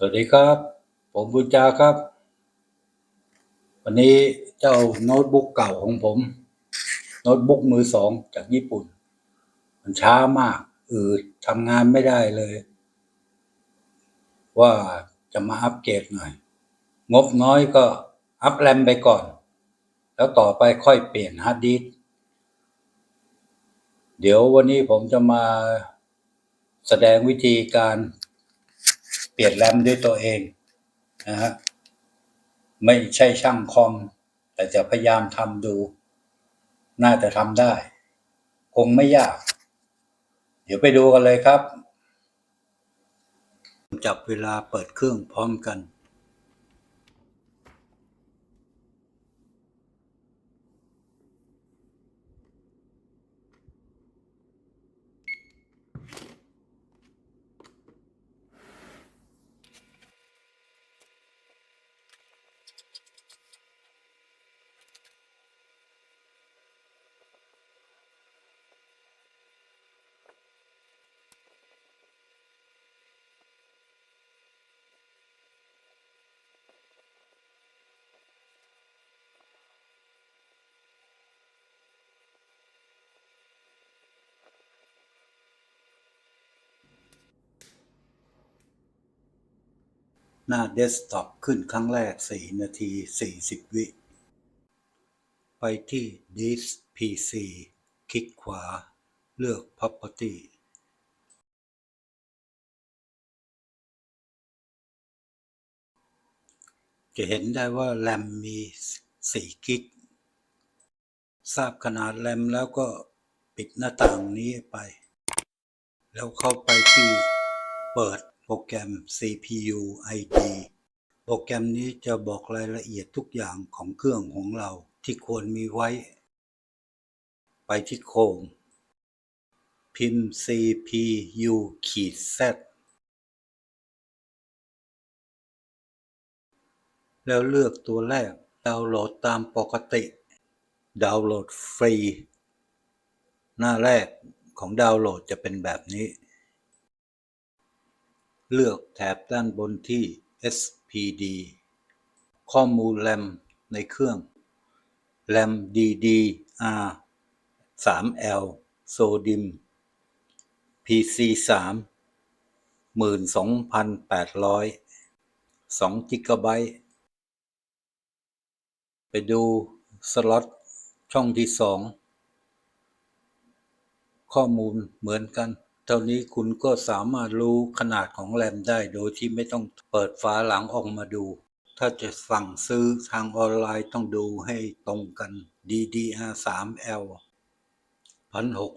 สวัสดีครับ ผมบุญจาครับ วันนี้เจ้าโน้ตบุ๊กเก่าของผม โน้ตบุ๊กมือสองจากญี่ปุ่น มันช้ามากอืดทำงานไม่ได้เลย ว่าจะมาอัปเกรดหน่อย งบน้อยก็อัพแรมไปก่อน แล้วต่อไปค่อยเปลี่ยนฮาร์ดดิสก์เดี๋ยววันนี้ผมจะมาแสดงวิธีการ ปลี่ยนแรมด้วยตัวเองนะฮะไม่ใช่ช่างคอม แต่จะพยายามทำดู น่าจะทำได้ คงไม่ยาก เดี๋ยวไปดูกันเลยครับ จับเวลาเปิดเครื่องพร้อมกัน หน้าเดสก์ท็อปขึ้นครั้งแรก 4 นาที 40 วิ ไปที่ Disk PC คลิกขวา เลือก Property จะเห็นได้ว่าแรมมี 4 กิก ทราบขนาดแรมแล้วก็ปิดหน้าต่างนี้ไป แล้วเข้าไปที่เปิด โปรแกรม CPU ID โปรแกรมนี้จะบอกรายละเอียดทุกอย่างของเครื่องของเราที่ควรมีไว้ ไปที่โคมพิมพ์ CPU ขีด Z แล้วเลือกตัวแรก ดาวน์โหลดตามปกติ ดาวน์โหลดฟรี หน้าแรกของดาวน์โหลดจะเป็นแบบนี้ เลือกแถบด้านบนที่ SPD ข้อมูลแรมในเครื่องแรม DDR 3L SODIMM PC 3 12,800 2 GB ไปดูสล็อตช่องที่สองข้อมูลเหมือนกัน เท่านี้คุณก็สามารถรู้ขนาดของแรมได้โดยที่ไม่ต้องเปิดฝาหลังออกมาดู ถ้าจะสั่งซื้อทางออนไลน์ต้องดูให้ตรงกัน DDR3L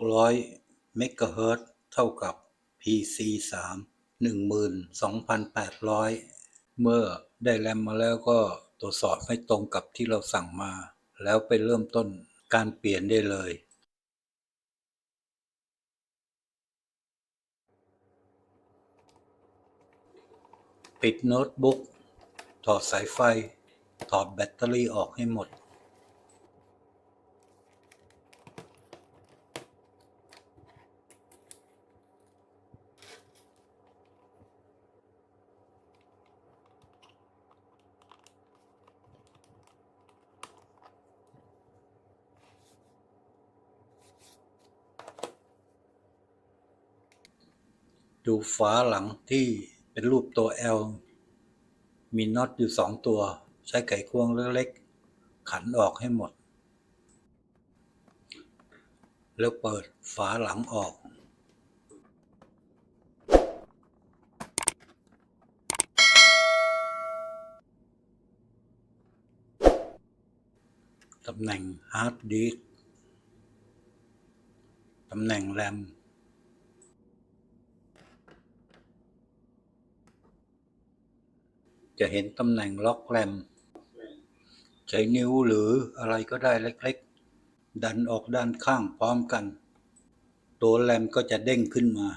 1600เมกะเฮิรตเท่ากับ PC3 12,800 เมื่อได้แรมมาแล้วก็ตรวจสอบให้ตรงกับที่เราสั่งมา แล้วไปเริ่มต้นการเปลี่ยนได้เลย ปิดโน้ตบุ๊ก ถอดสายไฟ ถอดแบตเตอรี่ออกให้หมด ดูฝาหลังที่ เป็นรูปตัว L มีน็อตอยู่สองตัว ใช้ไขควงเล็กๆ ขันออกให้หมด แล้วเปิดฝาหลังออก ตำแหน่งฮาร์ดดิสก์ตำแหน่งแรม จะเห็นตำแหน่งล็อกแรม ใช้นิ้วหรืออะไรก็ได้เล็กๆ ดันออกด้านข้างพร้อมกัน ตัวแรมก็จะเด้งขึ้นมา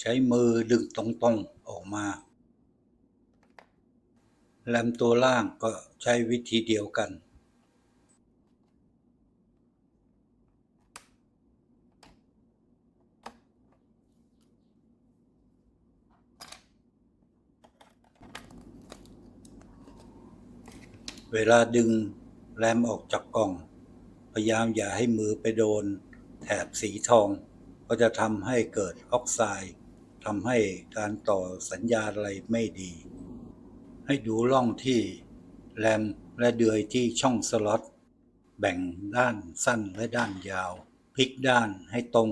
ใช้มือดึงตรงๆออกมา แรมตัวล่างก็ใช้วิธีเดียวกัน เวลาดึงแรมออกจากกล่อง พยายามอย่าให้มือไปโดน แถบสีทอง ก็จะทำให้เกิดออกไซด์ทำให้การต่อสัญญาณอะไรไม่ดี ให้ดูร่องที่แรมและเดือยที่ช่องสล็อตแบ่งด้านสั้นและด้านยาว พลิกด้านให้ตรง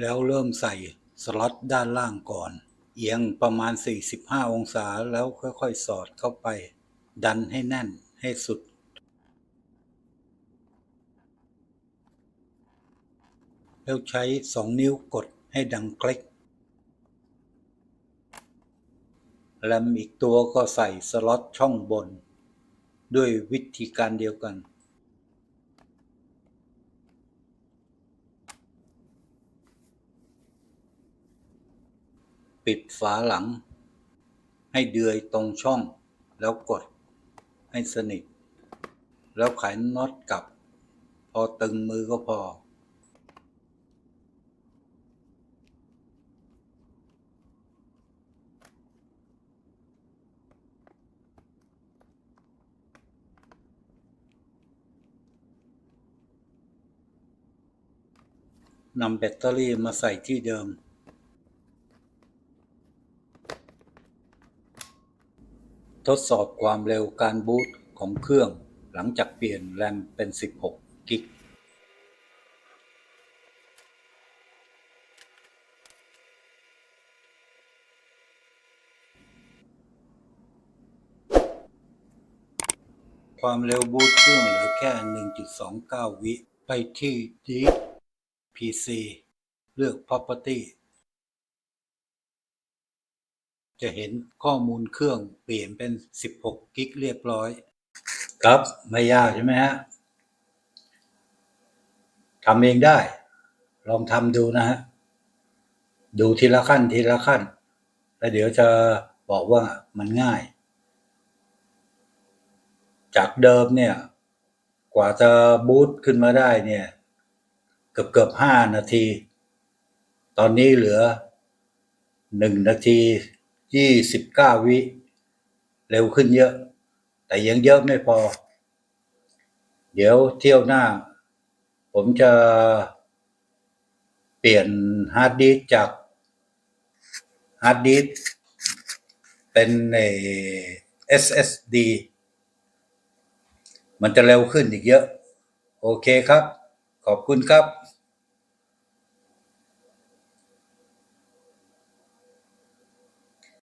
แล้วเริ่มใส่สล็อตด้านล่างก่อน เอียงประมาณ 45 องศาแล้วค่อยๆ สอดเข้าไป ดันให้แน่น ให้สุด แล้วใช้2นิ้วกดให้ดังคลิกแรมอีกตัวก็ใส่สล็อตช่องบน ด้วยวิธีการเดียวกัน ปิดฝาหลัง ให้เดือยตรงช่องแล้วกด ให้สนิท แล้วไขน็อตกลับ พอตึงมือก็พอ นำแบตเตอรี่มาใส่ที่เดิม ทดสอบความเร็วการบูตของเครื่องหลังจากเปลี่ยนแรมเป็น 16 กิก ความเร็วบูตเครื่องเหลือแค่ 1.29 วิ ไปที่ Deep PC เลือก Property จะเห็นข้อมูลเครื่องเปลี่ยนเป็น 16 กิกเรียบร้อย ครับ ไม่ยากใช่ไหมฮะทำเองได้ ลองทำดูนะฮะ ดูทีละขั้นทีละขั้น แล้วเดี๋ยวจะบอกว่ามันง่าย จากเดิมเนี่ย กว่าจะบูตขึ้นมาได้เนี่ย เกือบเกือบห้านาที ตอนนี้เหลือหนึ่งนาที ยี่สิบเก้าวิ เร็วขึ้นเยอะ แต่ยังเยอะไม่พอ เดี๋ยวเที่ยวหน้า ผมจะเปลี่ยนฮาร์ดดิสจากฮาร์ดดิสเป็นเอ่อ SSD มันจะเร็วขึ้นอีกเยอะ โอเคครับ ขอบคุณครับ